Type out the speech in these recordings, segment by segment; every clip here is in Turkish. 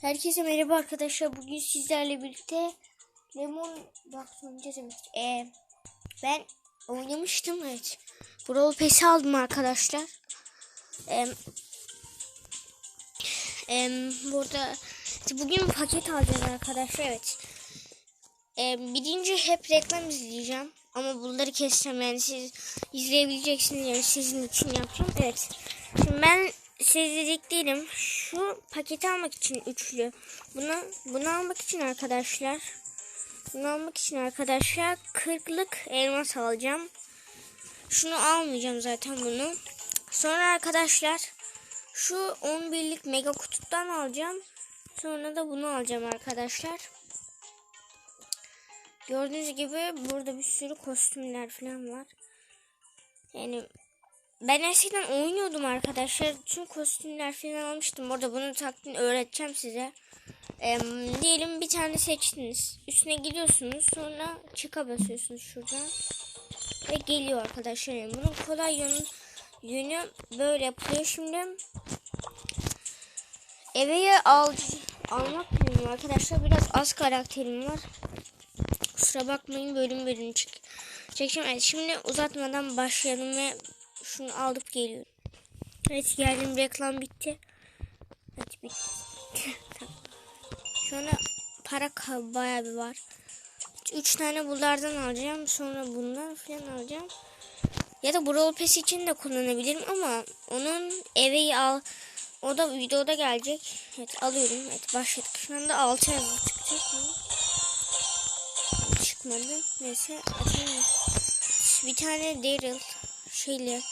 Herkese merhaba arkadaşlar. Bugün sizlerle birlikte Lemon bak evet. Ee, ben oynamıştım evet. Brawl Pass'i aldım arkadaşlar. Ee, ee, burada bugün paket alacağız arkadaşlar evet. Ee, birinci hep reklam izleyeceğim. Ama bunları keseceğim yani siz izleyebileceksiniz yani sizin için yapacağım. Evet. Şimdi ben sezecek değilim. Şu paketi almak için üçlü. Bunu bunu almak için arkadaşlar. Bunu almak için arkadaşlar 40'lık elmas alacağım. Şunu almayacağım zaten bunu. Sonra arkadaşlar şu 11'lik mega kutudan alacağım. Sonra da bunu alacağım arkadaşlar. Gördüğünüz gibi burada bir sürü kostümler falan var. Yani ben eskiden oynuyordum arkadaşlar. Tüm kostümler falan almıştım. Orada bunu taktiğini öğreteceğim size. Ee, diyelim bir tane seçtiniz. Üstüne gidiyorsunuz. Sonra çıka basıyorsunuz şuradan. Ve geliyor arkadaşlar. Yani bunun kolay yönü, yönü böyle yapılıyor. Şimdi eve al, almak bilmiyorum arkadaşlar. Biraz az karakterim var. Kusura bakmayın bölüm bölüm çık. Çekeceğim. Evet, şimdi uzatmadan başlayalım ve şunu alıp geliyorum. Evet geldim reklam bitti. Evet bitti. Sonra para bayağı bir var. Üç tane bunlardan alacağım. Sonra bundan falan alacağım. Ya da Brawl Pass için de kullanabilirim ama onun eveyi al. O da videoda gelecek. Evet alıyorum. Evet başladık. Şu anda 6 yazı çıkacak mı? Çıkmadı. Neyse açayım. Bir tane Daryl. Şeyle.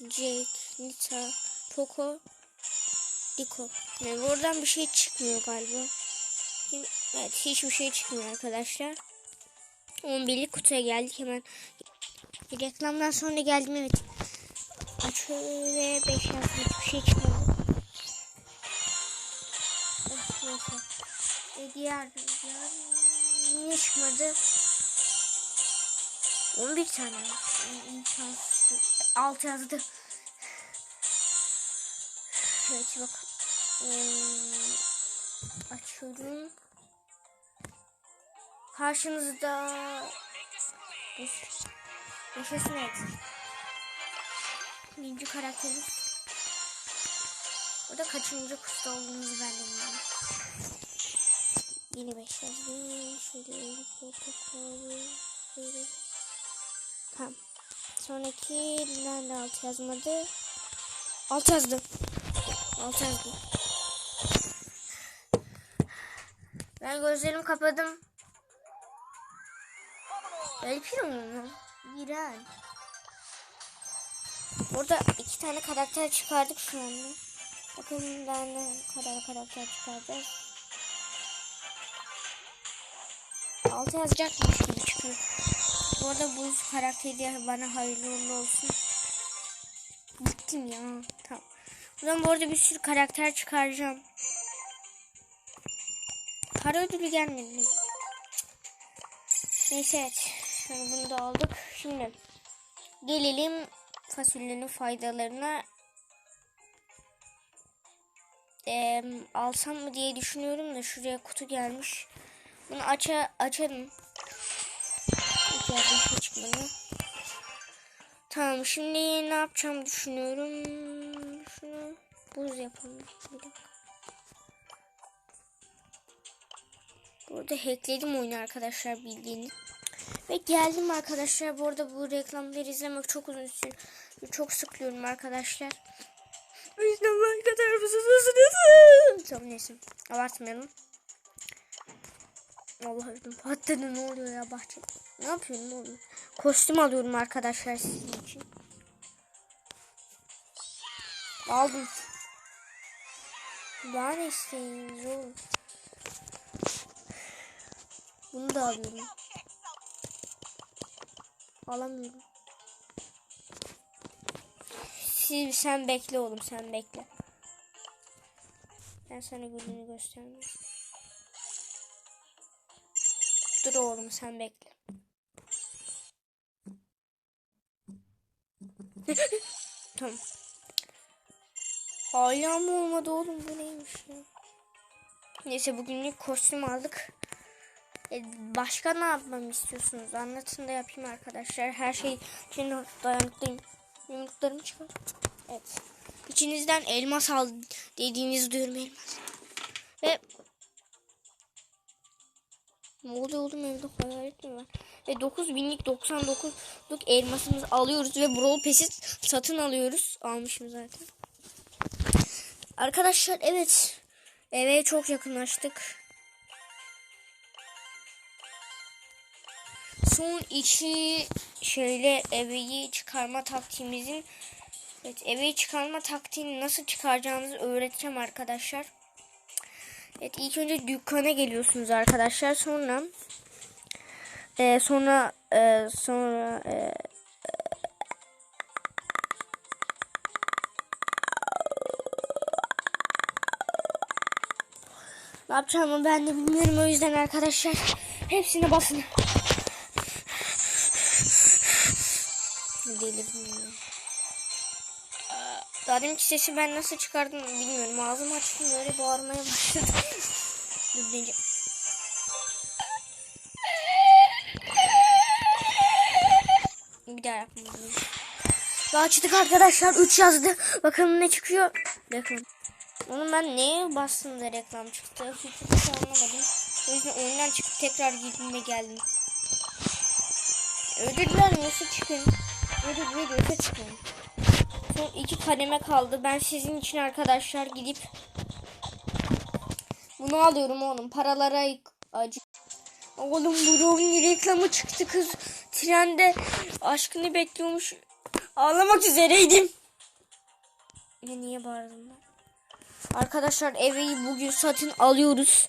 Jake, Nita, Poco, Rico. Yani buradan bir şey çıkmıyor galiba. Evet hiçbir şey çıkmıyor arkadaşlar. 11'lik kutuya geldik hemen. Reklamdan sonra geldim evet. Aç ve 5 yazdı hiçbir şey çıkmadı. Oh, neyse. E, diğer, diğer niye çıkmadı? 11 tane. İmkansız. 6 yazdı. Evet bak. Hmm, açıyorum. Karşınızda Yaşasın evet. Birinci karakterimiz. Burada kaçıncı kutuda olduğumuzu ben de bilmiyorum. 5 yazdı. Şöyle şöyle. Tamam. Sonraki nerede alt yazmadı? Alt yazdı. Alt yazdı. Ben gözlerimi kapadım. El Primo mu? İğrenç. Burada iki tane karakter çıkardık şu anda. Bakın ben ne kadar karakter çıkaracağız. Altı yazacakmış gibi çıkıyor. Bu arada bu karakteri bana hayırlı olsun. Bittim ya. Tamam. Buradan bu arada bir sürü karakter çıkaracağım. Para ödülü gelmedi. Neyse evet. Şimdi bunu da aldık. Şimdi gelelim fasulyenin faydalarına. Ee, alsam mı diye düşünüyorum da şuraya kutu gelmiş. Bunu aça açalım. Şey çıkmadı. Tamam şimdi ne yapacağım düşünüyorum. Şunu buz yapalım. Bir dakika. Burada hackledim oyunu arkadaşlar bildiğiniz. Ve geldim arkadaşlar. Bu arada bu reklamları izlemek çok uzun sürüyor. Çok sıkılıyorum arkadaşlar. İzlemek kadar mısınız? Tamam neyse. Abartmayalım. Allah. Patladı ne oluyor ya bahçe. Ne yapıyorsun ne oluyor? Kostüm alıyorum arkadaşlar sizin için. Aldım. Daha ne isteyin oğlum. Bunu da alıyorum. Alamıyorum. Siz, sen bekle oğlum sen bekle. Ben sana gününü göstermeyeyim. Dur oğlum sen bekle. Tamam. Hala mı olmadı oğlum bu neymiş ya? Neyse bugünlük kostüm aldık. E, başka ne yapmamı istiyorsunuz? Anlatın da yapayım arkadaşlar. Her şey için dayanıklıyım. Yumruklarımı çıkar. Evet. İçinizden elmas al dediğinizi duyuyorum elmas. Ve ne oluyor oğlum evde hayalet mi? Ve 9000'lik 99'luk elmasımızı alıyoruz ve Brawl Pass'i satın alıyoruz. Almışım zaten. Arkadaşlar evet. Eve çok yakınlaştık. Son iki şöyle eveyi çıkarma taktiğimizin Evet eveyi çıkarma taktiğini nasıl çıkaracağınızı öğreteceğim arkadaşlar. Evet ilk önce dükkana geliyorsunuz arkadaşlar. Sonra e, sonra e, sonra e, Ne yapacağımı ben de bilmiyorum o yüzden arkadaşlar. Hepsini basın. Delirdim ya. Daha deminki sesi ben nasıl çıkardım bilmiyorum. Ağzımı açtım böyle bağırmaya başladım. Dur Bir daha açtık arkadaşlar. 3 yazdı. Bakalım ne çıkıyor. Bakın. Onu ben neye bastım da reklam çıktı? Hiçbir şey anlamadım. O yüzden oyundan çıkıp tekrar girdim ve geldim. Ödüller nasıl çıkın? Ödül veriyorsa çıkın. Son iki kademe kaldı. Ben sizin için arkadaşlar gidip bunu alıyorum oğlum. Paralara acı. Oğlum bu Robin reklamı çıktı kız. Trende aşkını bekliyormuş. Ağlamak üzereydim. Yine niye bağırdım ben? Arkadaşlar evi bugün satın alıyoruz.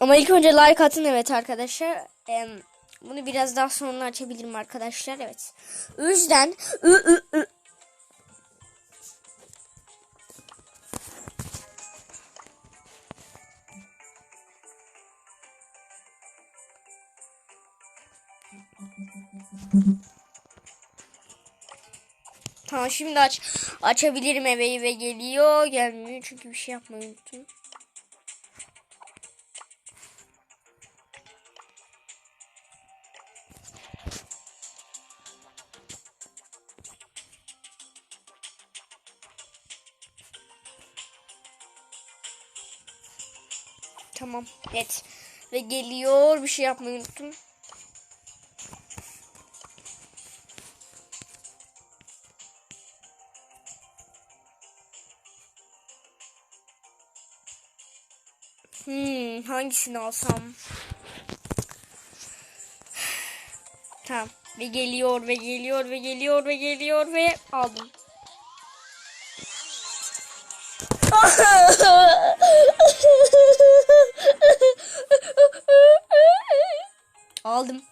Ama ilk önce like atın evet arkadaşlar. Em, bunu biraz daha sonra açabilirim arkadaşlar. Evet. O yüzden ı, ı, ı. Tamam şimdi aç açabilirim eveyi ve geliyor. Gelmiyor çünkü bir şey yapmayı unuttum. Tamam. Evet. Ve geliyor. Bir şey yapmayı unuttum. Hmm, hangisini alsam? Tamam. Ve geliyor ve geliyor ve geliyor ve geliyor ve aldım. aldım.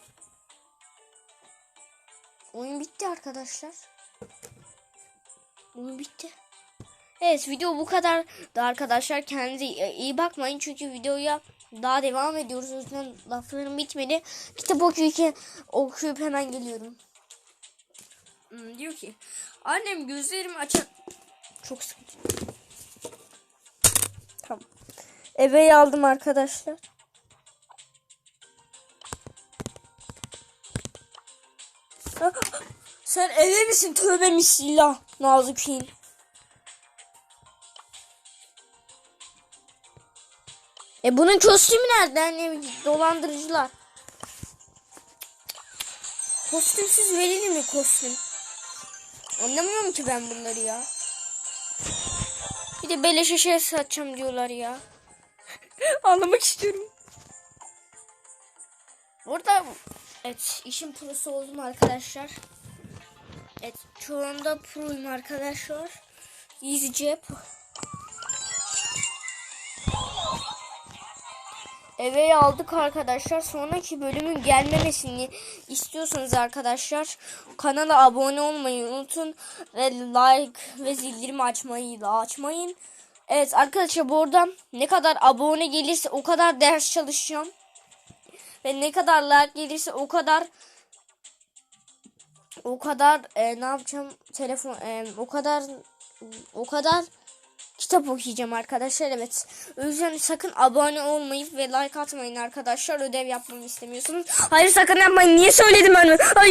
Oyun bitti arkadaşlar. Oyun bitti. Evet video bu kadar da arkadaşlar kendinize iyi bakmayın çünkü videoya daha devam ediyoruz. O yüzden laflarım bitmedi. Kitap okuyup, okuyup hemen geliyorum. Hmm, diyor ki annem gözlerimi açar. Çok sıkıntı. Tamam. Eve aldım arkadaşlar. Sen eve misin? Tövbe bismillah. Nazıkiyim. E bunun kostümü nerede? Hani dolandırıcılar. Kostümsüz verilir mi kostüm? Anlamıyorum ki ben bunları ya. Bir de beleşe şey satacağım diyorlar ya. Anlamak istiyorum. Burada evet işin prosu oldum arkadaşlar. Evet şu anda proyum arkadaşlar. Easy Eve aldık arkadaşlar. Sonraki bölümün gelmemesini istiyorsanız arkadaşlar kanala abone olmayı unutun ve like ve zillerimi açmayı da açmayın. Evet arkadaşlar bu ne kadar abone gelirse o kadar ders çalışacağım. Ve ne kadar like gelirse o kadar o kadar e, ne yapacağım telefon e, o kadar o kadar kitap okuyacağım arkadaşlar evet. O yüzden sakın abone olmayıp ve like atmayın arkadaşlar. Ödev yapmamı istemiyorsunuz. Hayır sakın yapmayın. Niye söyledim ben? Hayır.